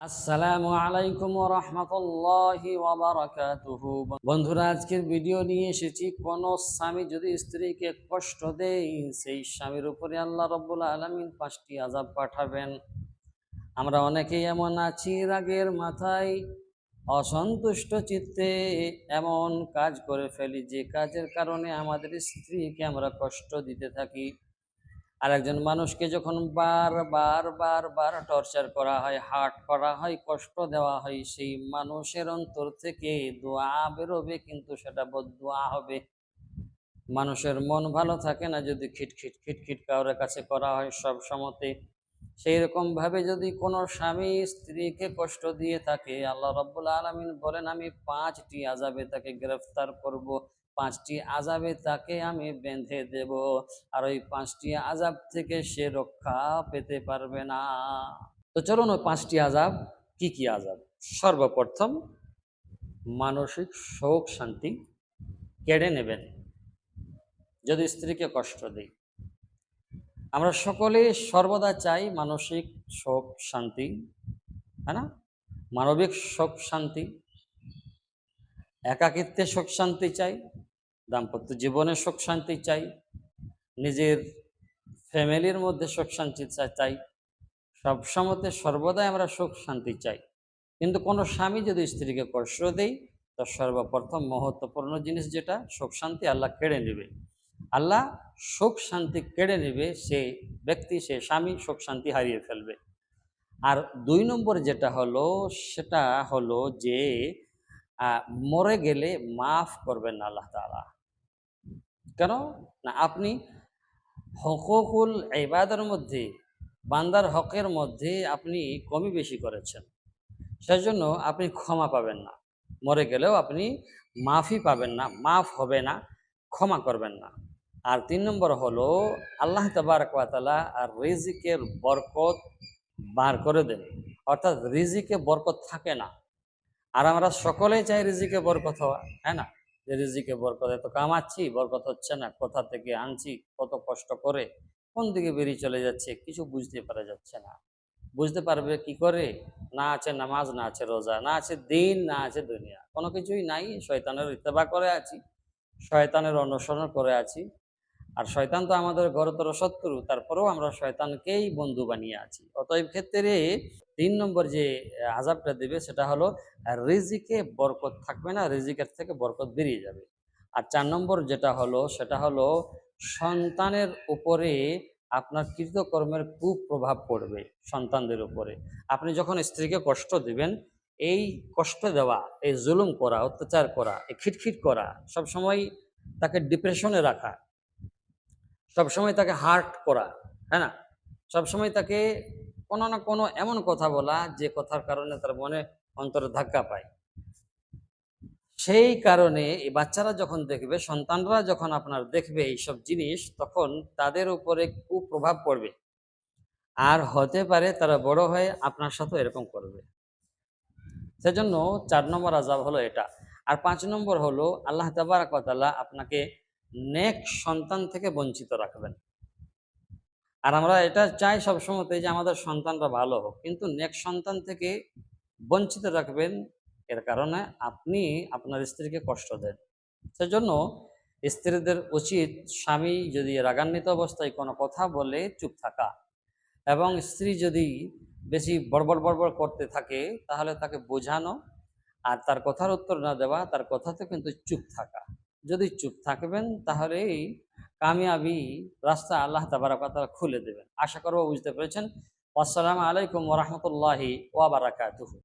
আসসালামু আলাইকুম রহমতুল্লাহি বন্ধুরা, আজকের ভিডিও নিয়ে এসেছি। কোন স্বামী যদি স্ত্রীকে কষ্ট দেয়, সেই স্বামীর উপরে আল্লাহ রব্বুল আলমিন পাঁচটি আজাব পাঠাবেন। আমরা অনেকেই এমন আছি, রাগের মাথায়, অসন্তুষ্ট চিত্তে এমন কাজ করে ফেলি যে কাজের কারণে আমাদের স্ত্রীকে আমরা কষ্ট দিতে থাকি। আর একজন মানুষকে যখন বার বার বার বার টর্চার করা হয় হার্ট করা হয়, কষ্ট দেওয়া হয়, সেই মানুষের অন্তর থেকে দোয়া বেরোবে কিন্তু সেটা বদোয়া হবে। মানুষের মন ভালো থাকে না যদি খিটখিট খিটখিট কারোর কাছে করা হয় সব সময়তে। সেই রকম ভাবে যদি কোনো স্বামী স্ত্রীকে কষ্ট দিয়ে থাকে, আল্লাহ রব্বুল আলমিন বলেন, আমি পাঁচটি আজাবে তাকে গ্রেফতার করব। পাঁচটি আজাবে তাকে আমি বেঁধে দেব, আর ওই পাঁচটি আজাব থেকে সে রক্ষা পেতে পারবে না। তো চলুন ওই পাঁচটি আজাব কি কি আজাব সর্বপ্রথম মানসিক শোক শান্তি কেড়ে নেবেন। যদি স্ত্রীকে কষ্ট দিই, আমরা সকলে সর্বদা চাই মানসিক শোক শান্তি হ্যাঁ না? মানবিক শোক শান্তি, একাকিত্বে সুখ শান্তি চাই দাম্পত্য জীবনে সুখ শান্তি চাই, নিজের ফ্যামিলির মধ্যে সুখ শান্তি চাই, সব সময়তে সর্বদাই আমরা সুখ শান্তি চাই। কিন্তু কোনো স্বামী যদি স্ত্রীকে কষ্ট দেয় তো সর্বপ্রথম মহত্বপূর্ণ জিনিস যেটা, সুখ শান্তি আল্লাহ কেড়ে নেবে। আল্লাহ সুখ শান্তি কেড়ে নেবে, সে ব্যক্তি, সে স্বামী সুখ শান্তি হারিয়ে ফেলবে। আর দুই নম্বর যেটা হলো, সেটা হলো যে মরে গেলে মাফ করবেন আল্লাহ তাআলা। কেন? না, আপনি হকুকুল ইবাদের মধ্যে, বান্দার হকের মধ্যে আপনি কমই বেশি করেছেন। সেজন্য আপনি ক্ষমা পাবেন না। মরে গেলেও আপনি মাফই পাবেন না, মাফ হবে না, ক্ষমা করবেন না। আর তিন নম্বর হলো, আল্লাহ তাবারকালা আর রিজিকের বরকত বার করে দেন। অর্থাৎ রিজিকে বরকত থাকে না। আর আমরা সকলেই চাই রিজিকে বরকত হওয়া হ্যাঁ না? যে রিজিকে বরকত, এত কামাচ্ছি, বরকত হচ্ছে না, কোথা থেকে আনছি, কত কষ্ট করে, কোন দিকে বেরিয়ে চলে যাচ্ছে, কিছু বুঝতে পারা যাচ্ছে না। বুঝতে পারবে কি করে? না আছে নামাজ, না আছে রোজা, না আছে দিন, না আছে দুনিয়া। কোনো কিছুই নাই, শয়তানের ইত্তেবা করে আছি, শয়তানের অনুসরণ করে আছি। আর শয়তান তো আমাদের ঘরতর শত্রু, তারপরেও আমরা শয়তানকেই বন্ধু বানিয়ে আছি। অতএব ক্ষেত্রে তিন নম্বর যে আজাবটা দেবে সেটা হলো, রিজিকে বরকত থাকবে না, রিজিকের থেকে বরকত বেরিয়ে যাবে। আর চার নম্বর যেটা হলো, সেটা হলো, সন্তানের উপরে আপনার কৃতকর্মের কুপ্রভাব পড়বে সন্তানদের উপরে। আপনি যখন স্ত্রীকে কষ্ট দিবেন, এই কষ্ট দেওয়া, এই জুলুম করা, অত্যাচার করা, এই খিটখিট করা, সবসময় তাকে ডিপ্রেশনে রাখা সবসময় তাকে হার্ট করা হ্যাঁ না? সবসময় তাকে কোনো না কোনো এমন কথা বলা যে কথার কারণে তার মনে অন্তরে ধাক্কা পায়। সেই কারণে এই বাচ্চারা যখন দেখবে, সন্তানরা যখন আপনার দেখবে এইসব জিনিস, তখন তাদের উপরে কুপ্রভাব পড়বে। আর হতে পারে তারা বড় হয়ে আপনার সাথে এরকম করবে। সেজন্য চার নম্বর আজাব হলো এটা। আর পাঁচ নম্বর হলো আল্লাহ তাবারাকাতাল্লাহ আপনাকে নেক সন্তান থেকে বঞ্চিত রাখবেন। আর আমরা এটা চাই সবসময়তে যে আমাদের সন্তানরা ভালো হোক। কিন্তু নেক সন্তান থেকে বঞ্চিত রাখবেন এর কারণে আপনি আপনার স্ত্রীকে কষ্ট দেন। সেজন্য স্ত্রীদের উচিত স্বামী যদি রাগান্বিত অবস্থায় কোনো কথা বলে চুপ থাকা এবং স্ত্রী যদি বেশি বড়বড় বড়বড় করতে থাকে তাহলে তাকে বোঝানো আর তার কথার উত্তর না দেওয়া, তার কথাতে কিন্তু চুপ থাকা। যদি চুপ থাকবেন, তাহলে এই কামিয়াবি রাস্তা আল্লাহ তাবারাকাতালা খুলে দেবেন। আশা করব বুঝতে পেরেছেন। আসসালামু আলাইকুম ওরহমতুল্লাহি ওয়াবারাকাতুহু